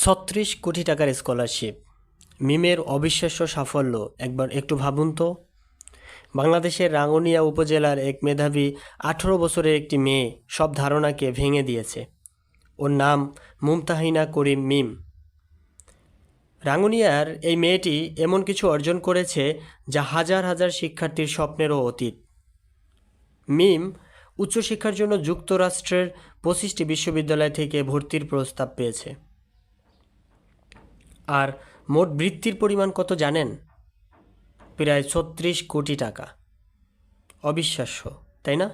ছত্রিশ কোটি টাকার স্কলারশিপ। মিমের অবিশ্বাস্য সাফল্য, একবার একটু ভাবুন তো। বাংলাদেশের রাঙ্গুনিয়া উপজেলার এক মেধাবী, আঠেরো বছরের একটি মেয়ে সব ধারণাকে ভেঙে দিয়েছে। ওর নাম মুমতাহিনা করিম মিম। রাঙ্গুনিয়ার এই মেয়েটি এমন কিছু অর্জন করেছে যা হাজার হাজার শিক্ষার্থীর স্বপ্নেরও অতীত। মিম উচ্চশিক্ষার জন্য যুক্তরাষ্ট্রের পঁচিশটি বিশ্ববিদ্যালয় থেকে ভর্তির প্রস্তাব পেয়েছে। আর মোট বৃত্তির পরিমাণ কত জানেন? প্রায় ছত্রিশ কোটি টাকা। অবিশ্বাস্য, তাই না?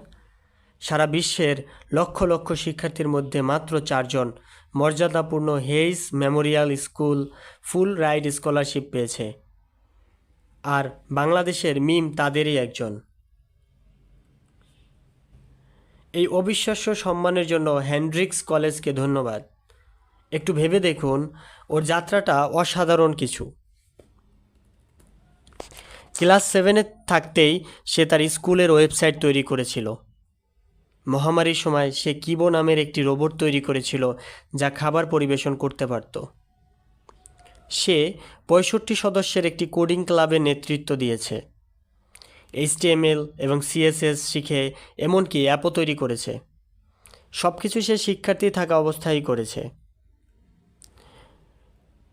সারা বিশ্বের লক্ষ লক্ষ শিক্ষার্থীর মধ্যে মাত্র চারজন মর্যাদাপূর্ণ Hays memorial school full ride scholarship পেয়েছে। আর বাংলাদেশের মিম তাদেরই একজন। এই অবিশ্বাস্য সম্মানের জন্য হ্যান্ড্রিক্স কলেজকে ধন্যবাদ। একটু ভেবে দেখুন, ওর যাত্রাটা অসাধারণ কিছু। ক্লাস সেভেনে থাকতেই সে তার স্কুলের ওয়েবসাইট তৈরি করেছিল। মহামারীর সময় সে কিবো নামের একটি রোবট তৈরি করেছিল, যা খাবার পরিবেশন করতে পারত। সে পঁয়ষট্টি সদস্যের একটি কোডিং ক্লাবের নেতৃত্ব দিয়েছে। এইচটিএমএল এবং সিএসএস শিখে এমনকি অ্যাপও তৈরি করেছে। সব কিছু সে শিক্ষার্থী থাকা অবস্থায় করেছে।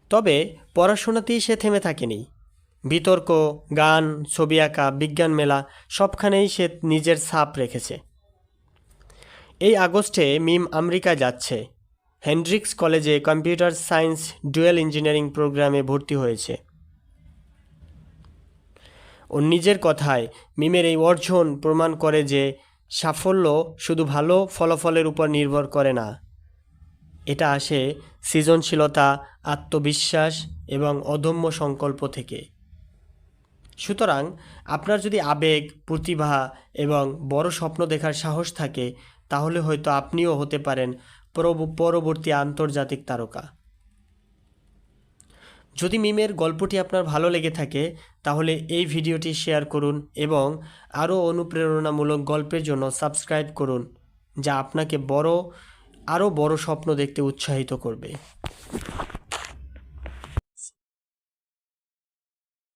তবে পড়াশোনাতেই সে থেমে থাকেনি। বিতর্ক, গান, ছবি আঁকা, বিজ্ঞান মেলা সবখানেই সে নিজের ছাপ রেখেছে। এই আগস্টে মিম আমেরিকায় যাচ্ছে। হেনড্রিক্স কলেজে কম্পিউটার সায়েন্স ডুয়েল ইঞ্জিনিয়ারিং প্রোগ্রামে ভর্তি হয়েছে। ওর নিজের কথায় মিমের এই অর্জন প্রমাণ করে যে সাফল্য শুধু ভালো ফলাফলের উপর নির্ভর করে না। এটা আসে সৃজনশীলতা, আত্মবিশ্বাস এবং অদম্য সংকল্প থেকে। সুতরাং আপনার যদি আবেগ, প্রতিভা এবং বড় স্বপ্ন দেখার সাহস থাকে, তাহলে হয়তো আপনিও হতে পারেন পরবর্তী আন্তর্জাতিক তারকা। যদি মিমের গল্পটি আপনার ভালো লেগে থাকে, তাহলে এই ভিডিওটি শেয়ার করুন এবং আরও অনুপ্রেরণামূলক গল্পের জন্য সাবস্ক্রাইব করুন, যা আপনাকে বড় আরও বড় স্বপ্ন দেখতে উৎসাহিত করবে।